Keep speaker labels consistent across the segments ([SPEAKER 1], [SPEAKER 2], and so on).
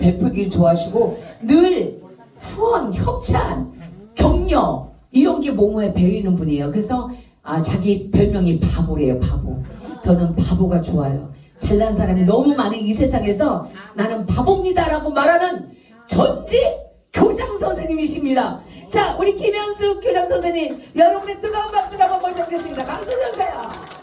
[SPEAKER 1] 베풀기를 좋아하시고 늘 후원, 협찬, 격려 이런 게 몸에 배이는 분이에요. 그래서 아, 자기 별명이 바보래요, 바보. 저는 바보가 좋아요. 잘난 사람이 너무 많은 이 세상에서 나는 바보입니다라고 말하는 전직 교장 선생님이십니다. 자, 우리 김현수 교장 선생님, 여러분의 뜨거운 박수를 한번 모셔보겠습니다. 박수 주세요.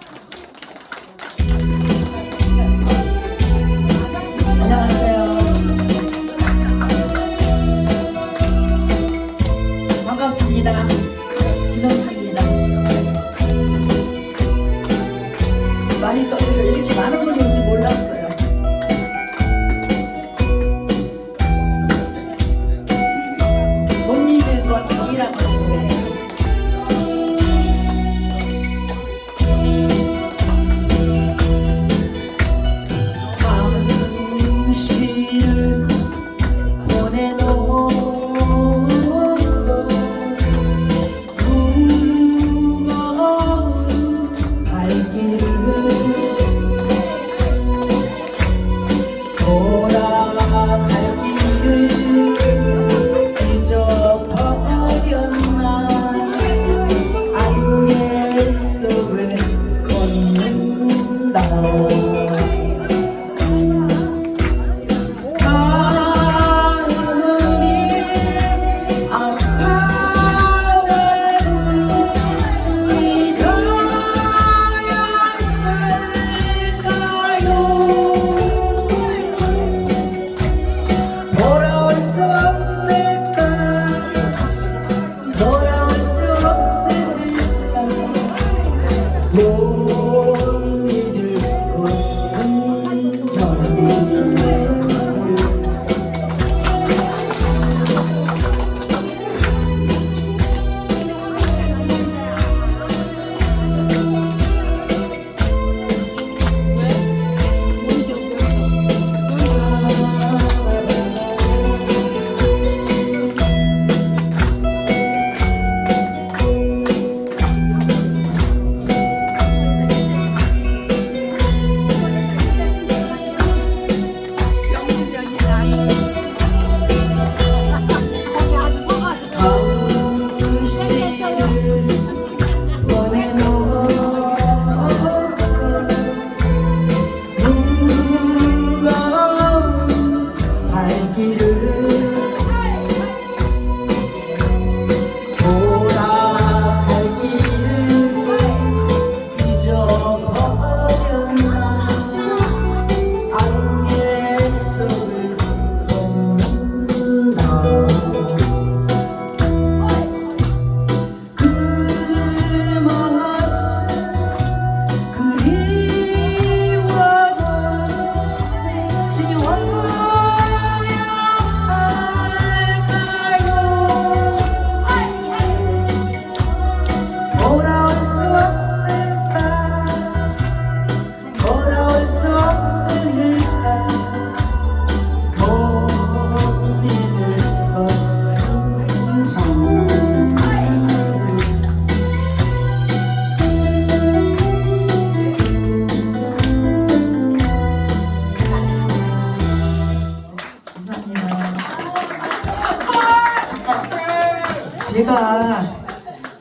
[SPEAKER 2] 제가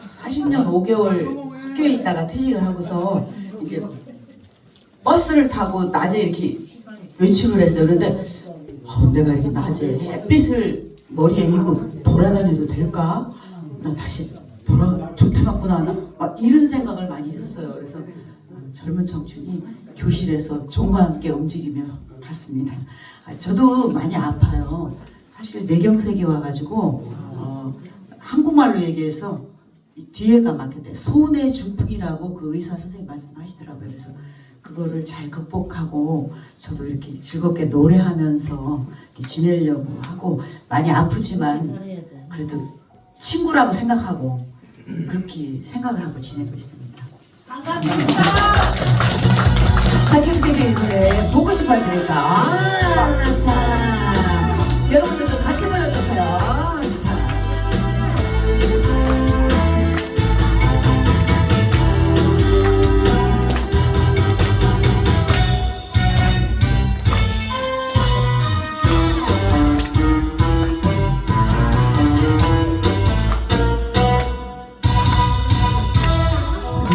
[SPEAKER 2] 40년 5개월 학교에 있다가 퇴직을 하고서 이제 버스를 타고 낮에 이렇게 외출을 했어요. 그런데 어, 내가 이렇게 낮에 햇빛을 머리에 이고 돌아다녀도 될까? 나 다시 돌아 조퇴 맞고 나왔나? 막 이런 생각을 많이 했었어요. 그래서 어, 젊은 청춘이 교실에서 종과 함께 움직이며 봤습니다. 아, 저도 많이 아파요. 사실 뇌경색이 와가지고 어, 한국말로 얘기해서 이 뒤에가 막혔대. 손의 중풍이라고 그 의사 선생님 말씀하시더라고요. 그래서 그거를 잘 극복하고 저도 이렇게 즐겁게 노래하면서 이렇게 지내려고 하고 많이 아프지만 그래도 친구라고 생각하고 그렇게 생각을 하고 지내고 있습니다.
[SPEAKER 1] 자, 계속해서 이 노래 보고 싶어요, 그러니까. 아, 사랑. 여러분들도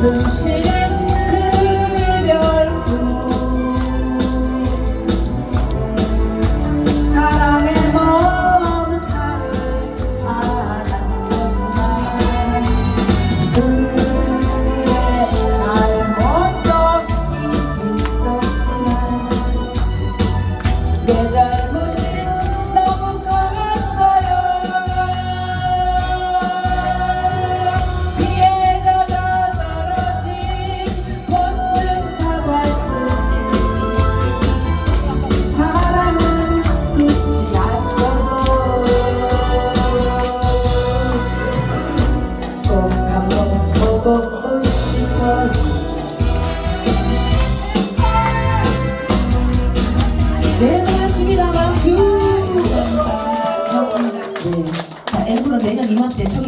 [SPEAKER 1] 怎么？今って処理